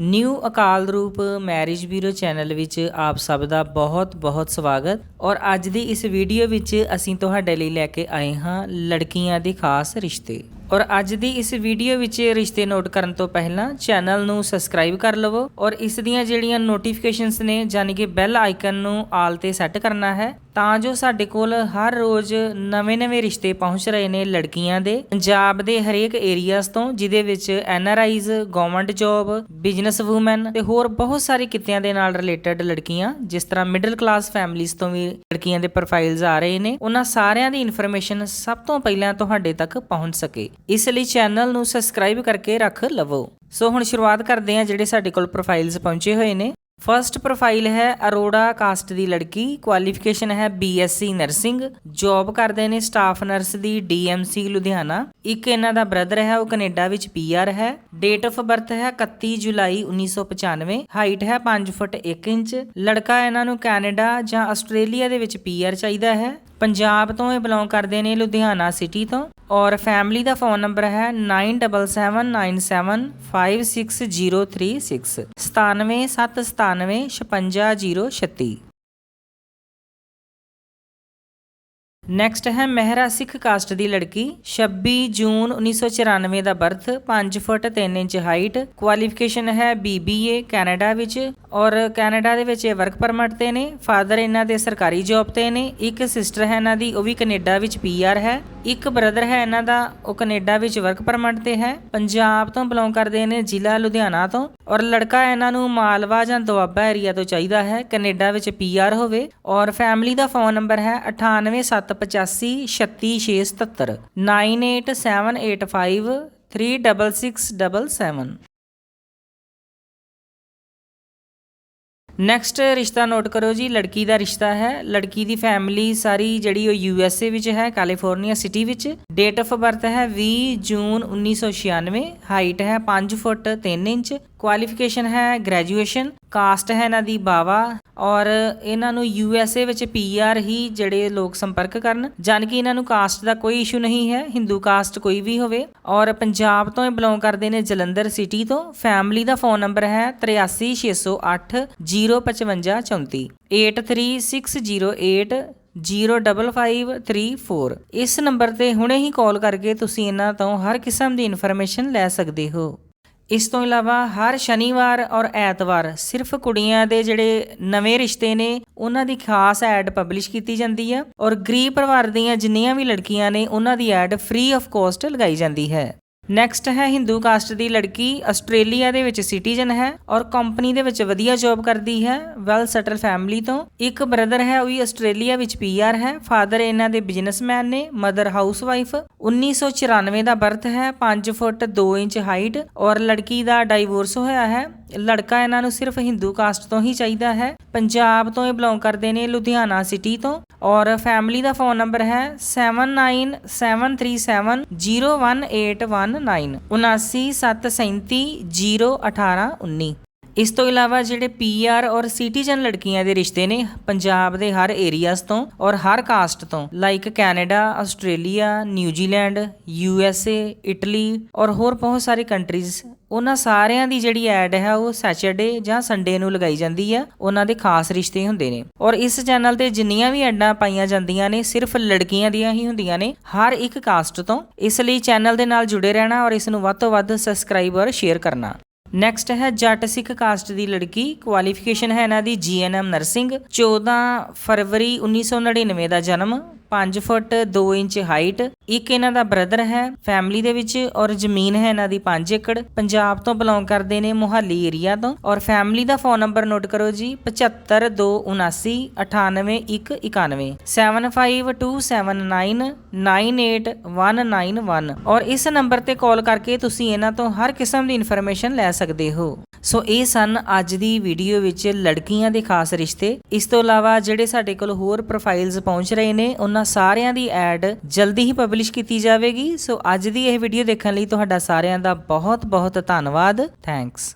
New ਅਕਾਲ ਰੂਪ marriage bureau channel ਵਿੱਚ ਆਪ ਸਭ ਦਾ ਬਹੁਤ-ਬਹੁਤ ਸਵਾਗਤ। ਔਰ ਅੱਜ ਦੀ ਇਸ ਵੀਡੀਓ ਵਿੱਚ ਅਸੀਂ ਤੁਹਾਡੇ ਲਈ ਲੈ ਕੇ ਆਏ ਹਾਂ ਲੜਕੀਆਂ ਦੇ ਖਾਸ ਰਿਸ਼ਤੇ। ਔਰ ਅੱਜ ਦੀ ਇਸ ਵੀਡੀਓ ਵਿੱਚ ਰਿਸ਼ਤੇ ਨੋਟ ਕਰਨ ਤੋਂ ਪਹਿਲਾਂ ਚੈਨਲ ਨੂੰ ਸਬਸਕ੍ਰਾਈਬ ਕਰ ਲਵੋ ਔਰ ਇਸ ਦੀਆਂ ਜਿਹੜੀਆਂ ਨੋਟੀਫਿਕੇਸ਼ਨਸ ਨੇ ਯਾਨੀ ਕਿ ਬੈਲ ਆਈਕਨ ਨੂੰ ਆਲ ਤੇ ਸੈੱਟ ਕਰਨਾ ਹੈ, ਤਾਂ ਜੋ ਸਾਡੇ ਕੋਲ ਹਰ ਰੋਜ਼ ਨਵੇਂ-ਨਵੇਂ ਰਿਸ਼ਤੇ ਪਹੁੰਚ ਰਹੇ ਨੇ ਲੜਕੀਆਂ ਦੇ, ਪੰਜਾਬ ਦੇ ਹਰੇਕ ਏਰੀਆਜ਼ ਤੋਂ ਜਿਦੇ ਵਿੱਚ N R Is government job business woman ਤੇ ਹੋਰ ਬਹੁਤ ਸਾਰੇ ਕਿੱਤਿਆਂ ਦੇ ਨਾਲ ਰਿਲੇਟਡ ਲੜਕੀਆਂ, ਜਿਸ ਤਰ੍ਹਾਂ ਮਿਡਲ ਕਲਾਸ ਫੈਮਿਲੀਜ਼ ਤੋਂ ਵੀ ਲੜਕੀਆਂ ਦੇ ਪ੍ਰੋਫਾਈਲਸ ਆ ਰਹੇ ਨੇ, ਉਹਨਾਂ ਸਾਰਿਆਂ ਦੀ ਇਨਫੋਰਮੇਸ਼ਨ ਸਭ ਤੋਂ ਪਹਿਲਾਂ ਤੁਹਾਡੇ ਤੱਕ ਪਹੁੰਚ ਸਕੇ। ਇਸ ਲਈ ਚੈਨਲ ਨੂੰ ਸਬਸਕ੍ਰਾਈਬ ਕਰਕੇ ਰੱਖ ਲਵੋ। ਸੋ ਹੁਣ ਸ਼ੁਰੂਆਤ ਕਰਦੇ ਹਾਂ ਜਿਹੜੇ ਸਾਡੇ ਕੋਲ ਪ੍ਰੋਫਾਈਲਸ ਪਹੁੰਚੇ ਹੋਏ ਨੇ। ਫਰਸਟ ਪ੍ਰੋਫਾਈਲ ਹੈ ਅਰੋੜਾ ਕਾਸਟ ਦੀ ਲੜਕੀ ਕੁਆਲੀਫਿਕੇਸ਼ਨ ਹੈ ਬੀਐਸਸੀ ਨਰਸਿੰਗ ਜੌਬ ਕਰਦੇ ਨੇ ਸਟਾਫ ਨਰਸ ਦੀ ਡੀਐਮਸੀ ਲੁਧਿਆਣਾ। ਇੱਕ ਇਹਨਾਂ ਦਾ ਬ੍ਰਦਰ ਹੈ, ਉਹ ਕੈਨੇਡਾ ਵਿੱਚ ਪੀਆਰ ਹੈ। ਡੇਟ ਆਫ ਬਰਥ ਹੈ 31 ਜੁਲਾਈ 1995 ਹਾਈਟ ਹੈ 5 ਫੁੱਟ 1 ਇੰਚ। ਲੜਕਾ ਇਹਨਾਂ ਨੂੰ ਕੈਨੇਡਾ ਜਾਂ ਆਸਟ੍ਰੇਲੀਆ ਦੇ ਵਿੱਚ ਪੀਆਰ ਚਾਹੀਦਾ ਹੈ। ਪੰਜਾਬ ਤੋਂ ਇਹ ਬਿਲੋਂਗ ਕਰਦੇ ਨੇ ਲੁਧਿਆਣਾ ਸਿਟੀ ਤੋਂ ਔਰ ਫੈਮਿਲੀ ਦਾ ਫੋਨ ਨੰਬਰ ਹੈ 9779756036 9779756036 ਨੈਕਸਟ ਹੈ ਮਹਿਰਾ ਸਿੱਖ ਕਾਸਟ ਦੀ ਲੜਕੀ 26 ਜੂਨ 1994 ਦਾ birth 5 feet 3 inch height qualification ਹੈ BBA ਕੈਨੇਡਾ ਵਿੱਚ ਔਰ ਕੈਨੇਡਾ ਦੇ ਵਿੱਚ ਇਹ ਵਰਕ ਪਰਮਿਟ ਤੇ ਨੇ, ਫਾਦਰ ਇਹਨਾਂ ਦੇ ਸਰਕਾਰੀ ਜੌਬ ਤੇ ਨੇ, ਇੱਕ ਸਿਸਟਰ ਹੈ ਇਹਨਾਂ ਦੀ, ਉਹ ਵੀ ਕੈਨੇਡਾ ਵਿੱਚ PR ਹੈ, ਇੱਕ ਬ੍ਰਦਰ ਹੈ ਇਹਨਾਂ ਦਾ, ਉਹ ਕੈਨੇਡਾ ਵਿੱਚ ਵਰਕ ਪਰਮਿਟ ਤੇ ਹੈ, ਪੰਜਾਬ ਤੋਂ ਬਿਲੋਂਗ ਕਰਦੇ ਨੇ ਜ਼ਿਲ੍ਹਾ ਲੁਧਿਆਣਾ ਤੋਂ, ਔਰ ਲੜਕਾ ਇਹਨਾਂ ਨੂੰ ਮਾਲਵਾ ਜਾਂ ਦੁਆਬਾ ਏਰੀਆ ਤੋਂ ਚਾਹੀਦਾ ਹੈ, ਕੈਨੇਡਾ ਵਿੱਚ PR ਹੋਵੇ, ਔਰ ਫੈਮਿਲੀ ਦਾ ਫੋਨ ਨੰਬਰ ਹੈ 9875 36677 ਨੈਕਸਟ ਰਿਸ਼ਤਾ ਨੋਟ ਕਰੋ ਜੀ, ਲੜਕੀ ਦਾ ਰਿਸ਼ਤਾ ਹੈ। ਲੜਕੀ ਦੀ ਫੈਮਿਲੀ ਸਾਰੀ ਜਿਹੜੀ ਉਹ ਯੂ ਐਸ ਏ ਵਿੱਚ ਹੈ ਕੈਲੀਫੋਰਨੀਆ ਸਿਟੀ ਵਿੱਚ। ਡੇਟ ਆਫ ਬਰਥ ਹੈ 20 ਜੂਨ 1996 ਹਾਈਟ ਹੈ 5 ਫੁੱਟ 3 ਇੰਚ। ਕੁਆਲੀਫਿਕੇਸ਼ਨ ਹੈ ਗ੍ਰੈਜੂਏਸ਼ਨ ਕਾਸਟ ਹੈ ਇਹਨਾਂ ਦੀ ਬਾਵਾ ਔਰ ਇਹਨਾਂ ਨੂੰ ਯੂ ਐਸ ਏ ਵਿੱਚ ਪੀ ਆਰ ਹੀ ਜਿਹੜੇ ਲੋਕ ਸੰਪਰਕ ਕਰਨ ਜਾਨ ਕਿ ਇਹਨਾਂ ਨੂੰ ਕਾਸਟ ਦਾ ਕੋਈ ਇਸ਼ੂ ਨਹੀਂ ਹੈ ਹਿੰਦੂ ਕਾਸਟ ਕੋਈ ਵੀ ਹੋਵੇ ਔਰ ਪੰਜਾਬ ਤੋਂ ਇਹ ਬਿਲੋਂਗ ਕਰਦੇ ਨੇ ਜਲੰਧਰ ਸਿਟੀ ਤੋਂ ਫੈਮਿਲੀ ਦਾ ਫੋਨ ਨੰਬਰ ਹੈ 83608 05534 83608 05534 ਇਸ ਨੰਬਰ ਤੇ ਹੁਣੇ ਹੀ ਕਾਲ ਕਰਕੇ ਤੁਸੀਂ ਇਹਨਾਂ ਤੋਂ ਹਰ ਕਿਸਮ ਦੀ ਇਨਫੋਰਮੇਸ਼ਨ ਲੈ ਸਕਦੇ ਹੋ। ਇਸ ਤੋਂ ਇਲਾਵਾ ਹਰ ਸ਼ਨੀਵਾਰ ਔਰ ਐਤਵਾਰ ਸਿਰਫ ਕੁੜੀਆਂ ਦੇ ਜਿਹੜੇ ਨਵੇਂ ਰਿਸ਼ਤੇ ਨੇ, ਉਹਨਾਂ ਦੀ ਖਾਸ ਐਡ ਪਬਲਿਸ਼ ਕੀਤੀ ਜਾਂਦੀ ਹੈ ਔਰ ਗਰੀਬ ਪਰਿਵਾਰ ਦੀਆਂ ਜਿੰਨੀਆਂ ਵੀ ਲੜਕੀਆਂ ਨੇ, ਉਹਨਾਂ ਦੀ ਐਡ ਫ੍ਰੀ ਆਫ ਕਾਸਟ ਲਗਾਈ ਜਾਂਦੀ ਹੈ। ਨੈਕਸਟ ਹੈ ਹਿੰਦੂ ਕਾਸਟ ਦੀ ਲੜਕੀ ਆਸਟ੍ਰੇਲੀਆ ਦੇ ਵਿੱਚ ਸਿਟੀਜ਼ਨ ਹੈ ਔਰ ਕੰਪਨੀ ਦੇ ਵਿੱਚ ਵਧੀਆ ਜੌਬ ਕਰਦੀ ਹੈ ਵੈਲ ਸੈਟਲ ਫੈਮਿਲੀ ਤੋਂ। ਇੱਕ ਬ੍ਰਦਰ ਹੈ, ਉਹ ਵੀ ਆਸਟ੍ਰੇਲੀਆ ਵਿੱਚ ਪੀਆਰ ਹੈ ਫਾਦਰ ਇਹਨਾਂ ਦੇ ਬਿਜ਼ਨਸਮੈਨ ਨੇ ਮਦਰ ਹਾਊਸਵਾਈਫ 1994 ਦਾ ਬਰਥ ਹੈ 5 ਫੁੱਟ 2 ਇੰਚ ਹਾਈਟ ਔਰ ਲੜਕੀ ਦਾ ਡਾਈਵੋਰਸ ਹੋਇਆ ਹੈ। ਲੜਕਾ ਇਹਨਾਂ ਨੂੰ ਸਿਰਫ ਹਿੰਦੂ ਕਾਸਟ ਤੋਂ ਹੀ ਚਾਹੀਦਾ ਹੈ। ਪੰਜਾਬ ਤੋਂ ਇਹ ਬਿਲੋਂਗ ਕਰਦੇ ਨੇ ਲੁਧਿਆਣਾ ਸਿਟੀ ਤੋਂ ਔਰ ਫੈਮਿਲੀ ਦਾ ਫੋਨ ਨੰਬਰ ਹੈ 7973301819 7977301819 ਇਸ ਤੋਂ ਇਲਾਵਾ ਜਿਹੜੇ ਪੀਆਰ ਔਰ ਸਿਟੀਜ਼ਨ ਲੜਕੀਆਂ ਦੇ ਰਿਸ਼ਤੇ ਨੇ, ਪੰਜਾਬ ਦੇ ਹਰ ਏਰੀਆਜ਼ ਤੋਂ ਔਰ ਹਰ ਕਾਸਟ ਤੋਂ, like Canada, Australia, New Zealand, U S A, Italy ਔਰ ਹੋਰ ਬਹੁਤ ਸਾਰੇ ਕੰਟਰੀਜ਼, ਉਹਨਾਂ ਸਾਰਿਆਂ ਦੀ ਜਿਹੜੀ ਐਡ ਹੈ ਉਹ ਸੈਚਰਡੇ ਜਾਂ ਸੰਡੇ ਨੂੰ ਲਗਾਈ ਜਾਂਦੀ ਹੈ ਉਹਨਾਂ ਦੇ ਖਾਸ ਰਿਸ਼ਤੇ ਹੁੰਦੇ ਨੇ। ਔਰ ਇਸ ਚੈਨਲ ਤੇ ਜਿੰਨੀਆਂ ਵੀ ਐਡਾਂ ਪਾਈਆਂ ਜਾਂਦੀਆਂ ਨੇ, ਸਿਰਫ ਲੜਕੀਆਂ ਦੀਆਂ ਹੀ ਹੁੰਦੀਆਂ ਨੇ, ਹਰ ਇੱਕ ਕਾਸਟ ਤੋਂ। ਇਸ ਲਈ ਚੈਨਲ ਦੇ ਨਾਲ ਜੁੜੇ ਰਹਿਣਾ ਔਰ ਇਸ ਨੂੰ ਵੱਧ ਤੋਂ ਵੱਧ ਸਬਸਕ੍ਰਾਈਬ ਔਰ ਸ਼ੇਅਰ ਕਰਨਾ। ਨੈਕਸਟ ਹੈ ਜੱਟ ਸਿੱਖ ਕਾਸਟ ਦੀ ਲੜਕੀ ਕੁਆਲੀਫਿਕੇਸ਼ਨ ਹੈ ਇਹਨਾਂ ਦੀ ਜੀਐਨਐਮ ਨਰਸਿੰਗ 14 ਫਰਵਰੀ 1999 ਦਾ ਜਨਮ 5 ਫੁੱਟ 2 ਇੰਚ ਹਾਈਟ ਇੱਕ ਇਹਨਾਂ ਦਾ ਬ੍ਰਦਰ ਹੈ ਫੈਮਿਲੀ ਦੇ ਵਿੱਚ ਔਰ ਜ਼ਮੀਨ ਹੈ ਇਹਨਾਂ ਦੀ 5 ਏਕੜ। ਪੰਜਾਬ ਤੋਂ ਬਿਲੋਂਗ ਕਰਦੇ ਨੇ ਮੁਹਾਲੀ ਏਰੀਆ ਤੋਂ ਔਰ ਫੈਮਿਲੀ ਦਾ ਫੋਨ ਨੰਬਰ ਨੋਟ ਕਰੋ ਜੀ 7527798191 7527999891 ਔਰ ਇਸ ਨੰਬਰ ਤੇ ਕਾਲ ਕਰਕੇ ਤੁਸੀਂ ਇਹਨਾਂ ਤੋਂ ਹਰ ਕਿਸਮ ਦੀ ਇਨਫੋਰਮੇਸ਼ਨ ਲੈ ਸਕਦੇ ਹੋ। ਸੋ ਇਹ ਸਨ ਅੱਜ ਦੀ ਵੀਡੀਓ ਵਿੱਚ ਲੜਕੀਆਂ ਦੇ ਖਾਸ ਰਿਸ਼ਤੇ। ਇਸ ਤੋਂ ਇਲਾਵਾ ਜਿਹੜੇ ਸਾਡੇ ਕੋਲ ਹੋਰ ਪ੍ਰੋਫਾਈਲਸ ਪਹੁੰਚ ਰਹੇ ਨੇ, ਉਹਨਾਂ ਸਾਰਿਆਂ ਦੀ ਐਡ ਜਲਦੀ ਹੀ ਪਬਲਿਸ਼ ਕੀਤੀ ਜਾਵੇਗੀ। ਸੋ ਅੱਜ ਦੀ ਇਹ ਵੀਡੀਓ ਦੇਖਣ ਲਈ ਤੁਹਾਡਾ ਸਾਰਿਆਂ ਦਾ ਬਹੁਤ ਬਹੁਤ ਧੰਨਵਾਦ। ਥੈਂਕਸ